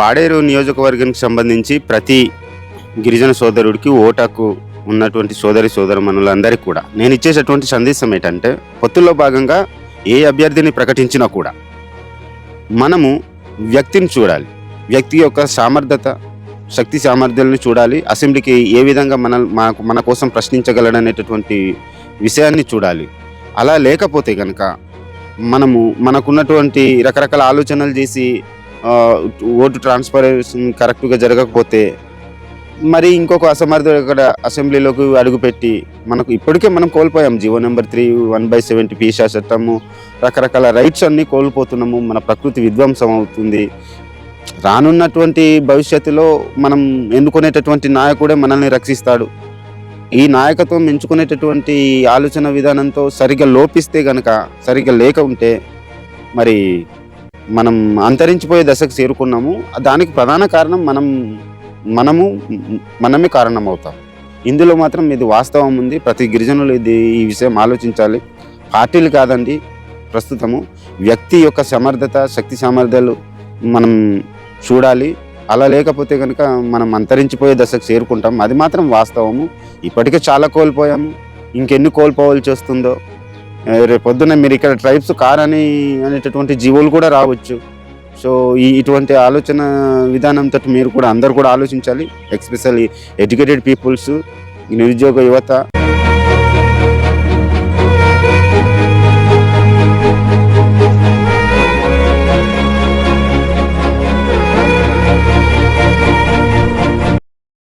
పాడేరు నియోజకవర్గానికి సంబంధించి ప్రతి గిరిజన సోదరుడికి ఓటాకు ఉన్నటువంటి సోదరి సోదరమనులందరికీ కూడా. నేను ఇచ్చేటటువంటి సందేశం ఏంటంటే పొత్తుల్లో భాగంగా ఏ అభ్యర్థిని ప్రకటించినా కూడా మనము వ్యక్తిని చూడాలి. వ్యక్తి యొక్క సామర్థ్యత శక్తి సామర్థ్యాలను చూడాలి. అసెంబ్లీకి ఏ విధంగా మన మనకు మన కోసం ప్రశ్నించగలడనేటటువంటి విషయాన్ని చూడాలి. అలా లేకపోతే కనుక మనము మనకున్నటువంటి రకరకాల ఆలోచనలు చేసి ఓటు ట్రాన్స్ఫరేషన్ కరెక్ట్గా జరగకపోతే మరి ఇంకొక అసమర్థుడు ఇక్కడ అసెంబ్లీలోకి అడుగుపెట్టి మనకు ఇప్పటికే మనం కోల్పోయాం. GO number three one by seventy PESA చట్టము రకరకాల రైట్స్ అన్నీ కోల్పోతున్నాము. మన ప్రకృతి విధ్వంసం అవుతుంది. రానున్నటువంటి భవిష్యత్తులో మనం ఎన్నుకునేటటువంటి నాయకుడే మనల్ని రక్షిస్తాడు. ఈ నాయకత్వం ఎంచుకునేటటువంటి ఆలోచన విధానంతో సరిగ్గా లోపిస్తే గనక సరిగ్గా లేక ఉంటే మరి మనం అంతరించిపోయే దశకు చేరుకున్నాము. దానికి ప్రధాన కారణం మనం మనము మనమే కారణం అవుతాం ఇందులో మాత్రం ఇది వాస్తవం ఉంది. ప్రతి గిరిజనులు ఇది ఈ విషయం ఆలోచించాలి. పార్టీలు కాదండి ప్రస్తుతము. వ్యక్తి యొక్క సమర్థత శక్తి సామర్థ్యాలు మనం చూడాలి. అలా లేకపోతే కనుక మనం అంతరించిపోయే దశకు చేరుకుంటాం. అది మాత్రం వాస్తవము. ఇప్పటికే చాలా కోల్పోయాము. ఇంకెన్ని కోల్పోవాల్సి వస్తుందో రేపు పొద్దున్న మీరు ఇక్కడ ట్రైబ్స్ కారని అనేటటువంటి జీవులు కూడా రావచ్చు. సో ఈ ఇటువంటి ఆలోచన విధానంతో మీరు కూడా అందరు కూడా ఆలోచించాలి. ఎక్స్పెషల్లీ ఎడ్యుకేటెడ్ పీపుల్స్ నిరుద్యోగ యువత.